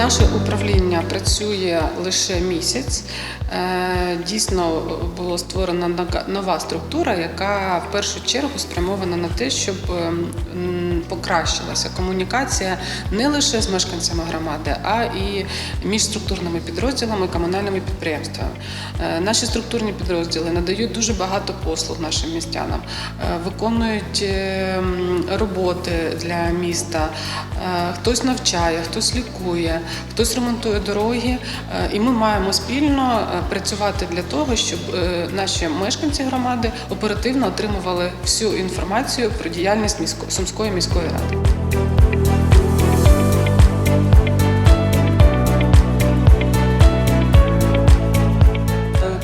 Наше управління працює лише місяць. Е, Дійсно була створена нова структура, яка в першу чергу спрямована на те, щоб ем, покращилася комунікація не лише з мешканцями громади, а і між структурними підрозділами, комунальними підприємствами. Е, Наші структурні підрозділи надають дуже багато послуг нашим містянам, е, виконують ем, роботи для міста. Хтось навчає, хтось лікує, хтось ремонтує дороги. Е, І ми маємо спільно е, працювати для того, щоб е, наші мешканці громади оперативно отримували всю інформацію про діяльність Сумської міської ради.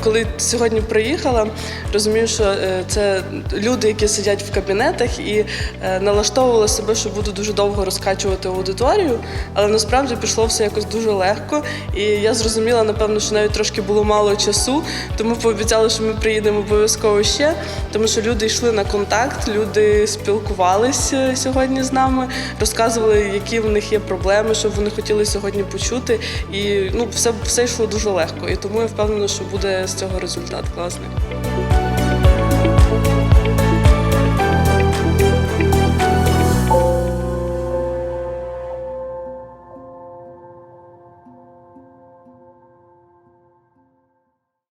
Коли сьогодні приїхала, розумію, що е, це люди, які сидять в кабінетах і е, налаштовувала себе, що буду дуже довго розкачувати аудиторію, але насправді пішло все якось дуже легко. І я зрозуміла, напевно, що навіть трошки було мало часу, тому пообіцяли, що ми приїдемо обов'язково ще, тому що люди йшли на контакт, люди спілкувалися сьогодні з нами, розказували, які в них є проблеми, що вони хотіли сьогодні почути. І ну, все, все йшло дуже легко. І тому я впевнена, що буде з цього результат класний.